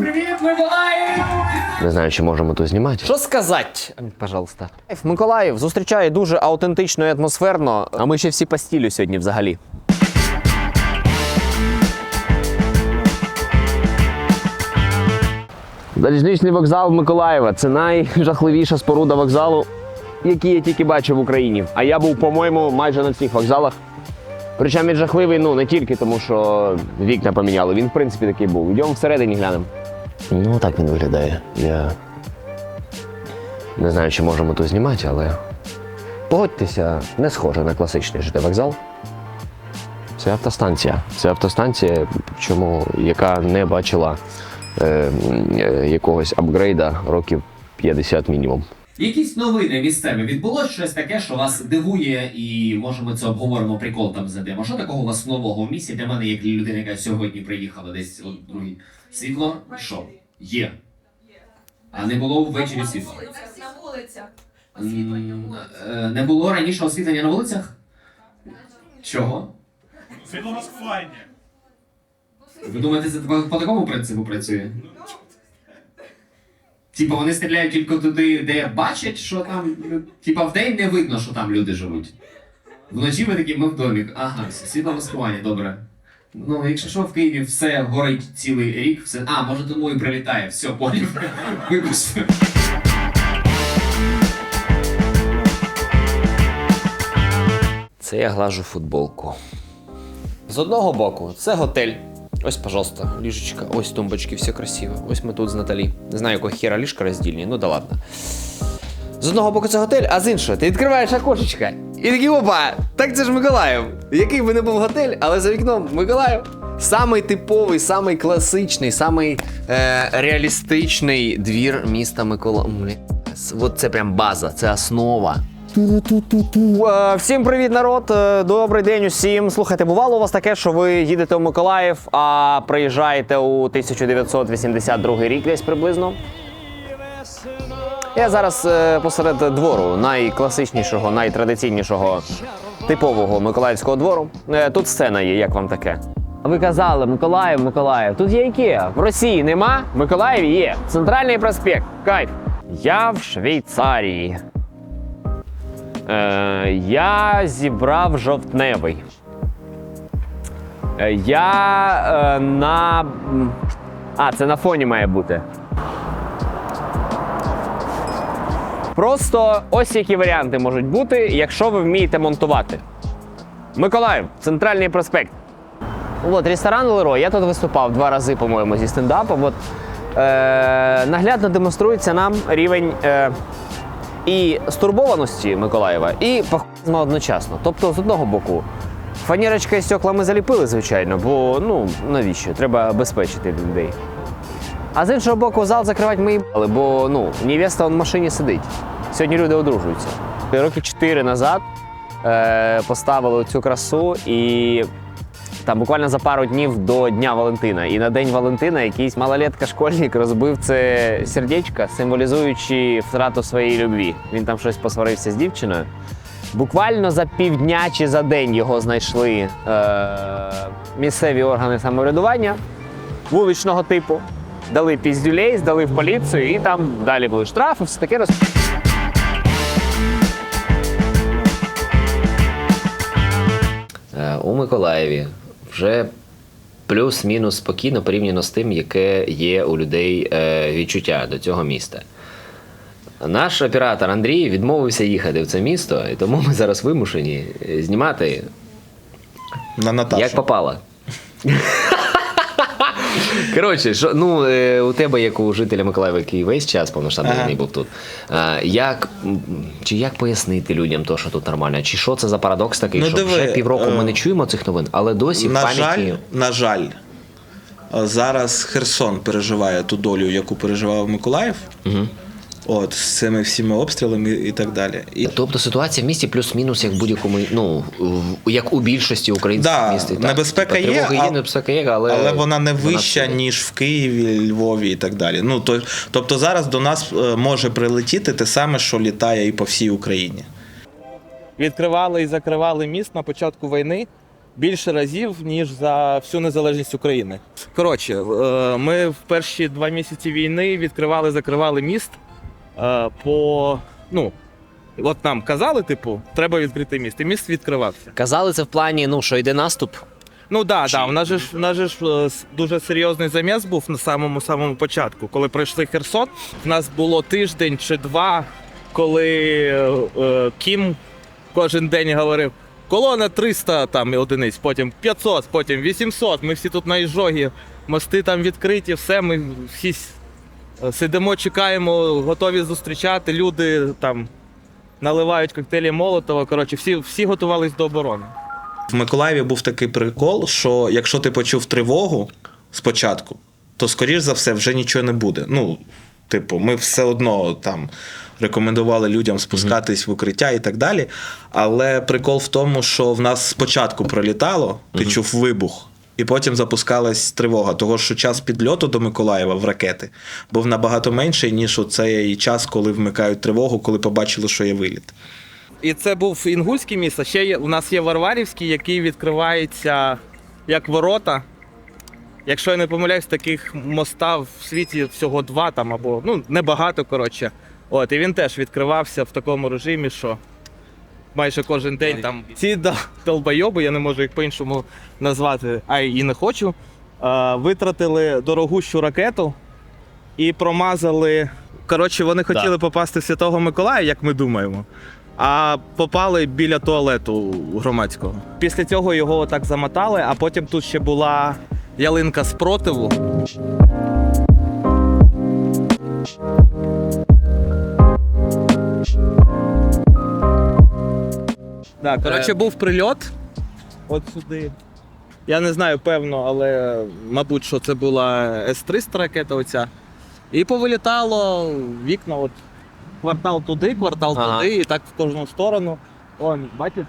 Привіт, Миколаїв! Не знаю, чи можемо тут знімати. Що сказати, пожалуйста. Миколаїв зустрічає дуже аутентично і атмосферно, а ми ще всі по стілю сьогодні взагалі. Залізничний вокзал Миколаєва це найжахливіша споруда вокзалу, який я тільки бачив в Україні. А я був, по-моєму, майже на всіх вокзалах. Причому він жахливий, ну не тільки тому, що вікна поміняли. Він, в принципі, такий був. Йдемо всередині глянемо. Ну, так він виглядає. Я не знаю, чи можемо тут знімати, але погодьтеся, не схоже на класичний ЖД вокзал. Це автостанція. Це автостанція, чому, яка не бачила е, е, якогось апгрейда років 50 мінімум. Якісь новини місцеві відбулось щось таке, що вас дивує, і може ми це обговоримо прикол там задемо. Що такого у вас нового в місті для мене, як для людини, яка сьогодні приїхала десь от другий світло? Що? Є. А не було ввечері світла. На вулицях. Е, Не було раніше освітлення на вулицях? Чого? Світло у нас файні. Ви думаєте, це по, по такому принципу працює? Типа вони стріляють тільки туди, де бачать, що там. Типа вдень не видно, що там люди живуть. Вночі ви такі, ми в домі. Ага, все, світло маскування, добре. Ну, якщо що, в Києві все горить цілий рік, все. А, може тому і прилітає, все, поняв. Вибачте. Це я глажу футболку. З одного боку, це готель. Ось, пожалуйста, ліжечка, ось тумбочки, все красиво. Ось ми тут з Наталі. Не знаю, якого хера ліжка роздільні, ну да ладно. З одного боку це готель, а з іншого ти відкриваєш окошечко. І такий опа! Так це ж Миколаїв. Який би не був готель, але за вікном Миколаїв. Самий типовий, самий класичний, самий е, реалістичний двір міста Миколаїв. От це прям база, це основа. Всім привіт, народ! Е, Добрий день усім. Слухайте, бувало у вас таке, що ви їдете в Миколаїв, а приїжджаєте у 1982 рік десь приблизно. Я зараз е, посеред двору найкласичнішого, найтрадиційнішого типового миколаївського двору. Е, Тут сцена є, як вам таке? Ви казали, Миколаїв, Миколаїв. Тут є Ікеа. В Росії нема, в Миколаєві є. Центральний проспект. Кайф. Я в Швейцарії. Е, я зібрав жовтневий. Е, я е, на. А, це на фоні має бути. Просто ось які варіанти можуть бути, якщо ви вмієте монтувати. Миколаїв, центральний проспект. От, ресторан Леро. Я тут виступав два рази, по-моєму, зі стендапом. От, е, наглядно демонструється нам рівень е, і стурбованості Миколаєва, і пахізму одночасно. Тобто, з одного боку, фанірочка і стекла ми заліпили, звичайно, бо ну навіщо? Треба безпечити людей. А з іншого боку, зал закривати ми їбали, бо ну, невеста в машині сидить. Сьогодні люди одружуються. Роки чотири назад е, поставили цю красу і там буквально за пару днів до Дня Валентина. І на День Валентина якийсь малолетка-школьник розбив це сердечко, символізуючи втрату своєї любві. Він там щось посварився з дівчиною. Буквально за півдня чи за день його знайшли е, місцеві органи самоврядування вуличного типу. Дали піздюлей, здали в поліцію, і там далі були штрафи, все таке роз... Е, У Миколаєві вже плюс-мінус спокійно порівняно з тим, яке є у людей е, відчуття до цього міста. Наш оператор Андрій відмовився їхати в це місто, і тому ми зараз вимушені знімати На Наташу. як попало. Коротше, що, ну, е, у тебе, як у жителя Миколаєва, який весь час повноштабний Ага. був тут. е, як, м, чи як пояснити людям то, що тут нормально? Чи що це за парадокс такий, Ну, що диви, вже півроку ми е, не чуємо цих новин, але досі в на пам'яті. жаль, на жаль, е, зараз Херсон переживає ту долю, яку переживав Миколаїв. Угу. От, з цими всіми обстрілами і так далі. І, Тобто ситуація в місті плюс-мінус, як в будь-якому, ну, в- як у більшості українських Да, міст. так. небезпека є, є, а- небезпека є, але, але вона не вища, сильна. ніж в Києві, Львові і так далі. Ну, то, тобто зараз до нас е, може прилетіти те саме, що літає і по всій Україні. відкривали і закривали міст на початку війни. більше разів, ніж за всю незалежність України. Коротше, е, ми в перші два місяці війни відкривали, закривали міст по. Ну, от нам казали, типу, треба відкрити міст. І міст відкривався. Казали це в плані, ну що йде наступ. Ну да, Чи- да, у нас же ж у нас же ж е, дуже серйозний заміс був на самому самому початку. Коли пройшли Херсон, в нас було тиждень чи два, коли е, е, Кім кожен день говорив: колона 300 там одиниць, потім 500, потім 800. Ми всі тут на Іжогі, мости там відкриті, все. Ми всі е, сидимо, чекаємо, готові зустрічати. Люди там наливають коктейлі Молотова. Коротше, всі, всі готувались до оборони. В Миколаєві був такий прикол, що якщо ти почув тривогу спочатку, то скоріш за все вже нічого не буде. Ну, типу, ми все одно там рекомендували людям спускатись в укриття і так далі. Але прикол в тому, що в нас спочатку пролітало, ти чув вибух. І потім запускалась тривога, того що час підльоту до Миколаєва в ракети був набагато менший, ніж у цей час, коли вмикають тривогу, коли побачили, що є виліт. І це був інгульський міст, а ще є, у нас є Варварівський, який відкривається як ворота. Якщо я не помиляюсь, таких моста в світі всього два там або ну небагато, коротше. От, і він теж відкривався в такому режимі, що майже кожен день там ці долбойоби, я не можу їх по-іншому назвати, а і не хочу. витратили дорогущу ракету і промазали. Коротше, вони хотіли попасти в Святого Миколая, як ми думаємо. А попали біля туалету громадського. Після цього його так замотали, а потім тут ще була ялинка спротиву. Так, коротше, був прильот. От сюди. Я не знаю, певно, але мабуть, що це була С-300 ракета оця. І повилітало вікна, от квартал туди, квартал Ага. туди, і так в кожну сторону. Он, бачите?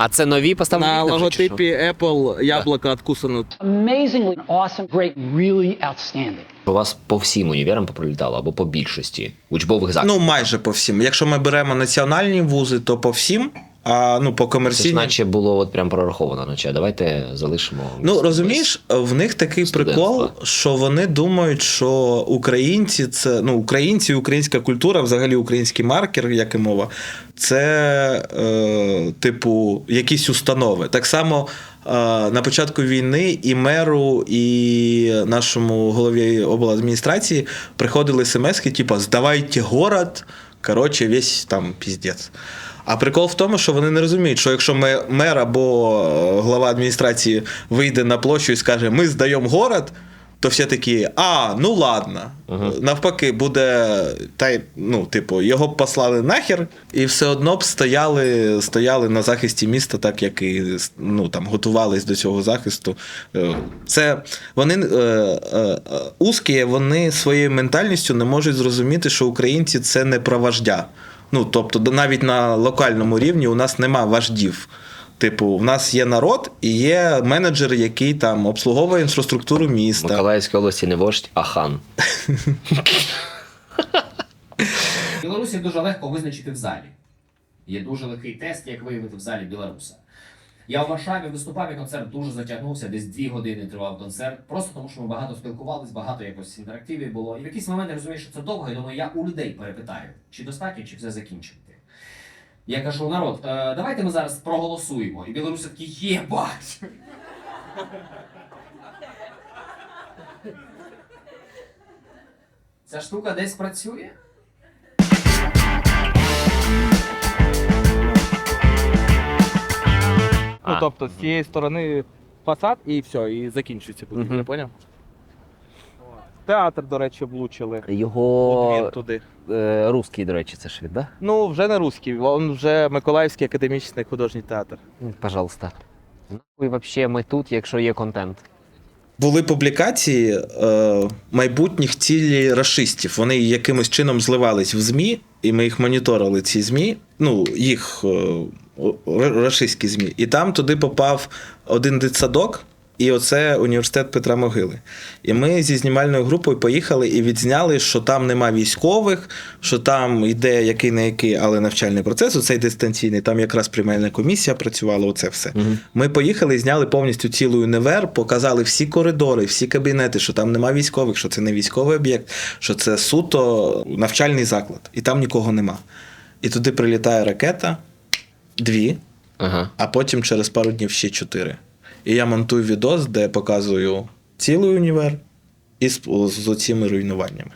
А це нові поставки на логотипі Apple яблука откусано. amazingly awesome, great, really outstanding. У вас по всім універам попролітало або по більшості учбових закладів. Ну, майже по всім. Якщо ми беремо національні вузи, то по всім, а ну по Це ж наче було от прям прораховано. Наче давайте залишимо. Ну розумієш, в них такий студентства. прикол, що вони думають, що українці це ну українці, українська культура, взагалі український маркер, як і мова, це е, типу якісь установи. Так само. е, На початку війни і меру, і нашому голові обладміністрації приходили смски, типу, здавайте город, коротше, весь там піздець. А прикол в тому, що вони не розуміють, що якщо ме- мер або е, глава адміністрації вийде на площу і скаже, ми здаємо город, то всі такі, а, ну ладно. Навпаки, буде, та, ну, типу, його б послали нахер, і все одно б стояли, стояли на захисті міста, так як і ну, там, готувались до цього захисту. Е, Це вони е, узкі, вони своєю ментальністю не можуть зрозуміти, що українці це не про вождя. Ну, тобто, навіть на локальному рівні у нас нема вождів. Типу, в нас є народ і є менеджер, який там обслуговує інфраструктуру В міста. Миколаївській області не вождь, а хан. Білорусів Білорусі дуже легко визначити в залі. Є дуже легкий тест, як виявити в залі білоруса. Я у Варшаві виступав і концерт дуже затягнувся, десь дві години тривав концерт. Просто тому, що ми багато спілкувались, багато якось інтерактивів було. І в якийсь момент я розумію, що це довго, і думаю, я у людей перепитаю, чи достатньо, чи все закінчити. Я кажу, народ, е, давайте ми зараз проголосуємо. І білоруси такі єбать! Ця штука десь працює? Ну, А. тобто, з цієї сторони фасад і все, і закінчується будівля, Мгм. поняв? Театр, до речі, влучили. Його туди. е, русський, до речі, це ж він, да? Ну, вже не русський, він вже Миколаївський академічний художній театр. Ну, Пожалуйста. І взагалі ми тут, якщо є контент. Були публікації е, майбутніх цілей расистів. Вони якимось чином зливались в ЗМІ, і ми їх моніторили, ці ЗМІ, ну, їх е, рашистські ЗМІ. І там туди попав один дитсадок, І оце університет Петра Могили. І ми зі знімальною групою поїхали і відзняли, що там нема військових, що там йде який не який, але навчальний процес, оцей дистанційний, там якраз приймальна комісія працювала, оце все. Ми поїхали і зняли повністю цілий універ, показали всі коридори, всі кабінети, що там нема військових, що це не військовий об'єкт, що це суто навчальний заклад, і там нікого нема. І туди прилітає ракета, дві, Ага. а потім через пару днів ще чотири. І я монтую відос, де показую цілий універ із з оціми руйнуваннями.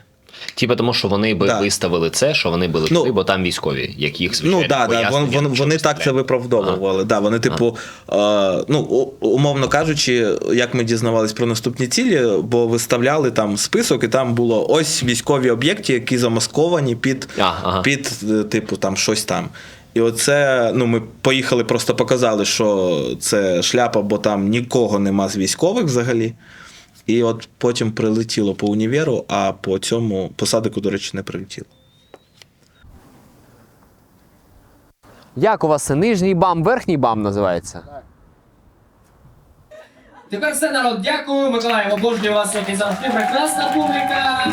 Типа тому, що вони би Да. виставили це, що вони були Ну, бо там військові, яких звичайно, Ну да, да, вон, вон, вони так це виправдовували. Да, вони, типу, е, ну, умовно кажучи, як ми дізнавались про наступні цілі, бо виставляли там список, і там було ось військові об'єкти, які замасковані під, ага. під е, типу, там щось там. І оце, ну, ми поїхали, просто показали, що це шляпа, бо там нікого нема з військових взагалі. І от потім прилетіло по універу, а по цьому по садику, до речі, не прилетіло. Як у вас це нижній бам, верхній бам називається? Тепер все, народ, дякую. Миколаїв, обожнюю вас, як і завжди. Прекрасна публіка.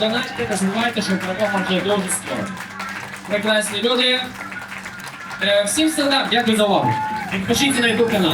Донатьте, не забувайте, що перемога вже дуже скоро. Прекрасні люди. Е, Всім стендап, дякую за увагу. Підпишіться на YouTube канал.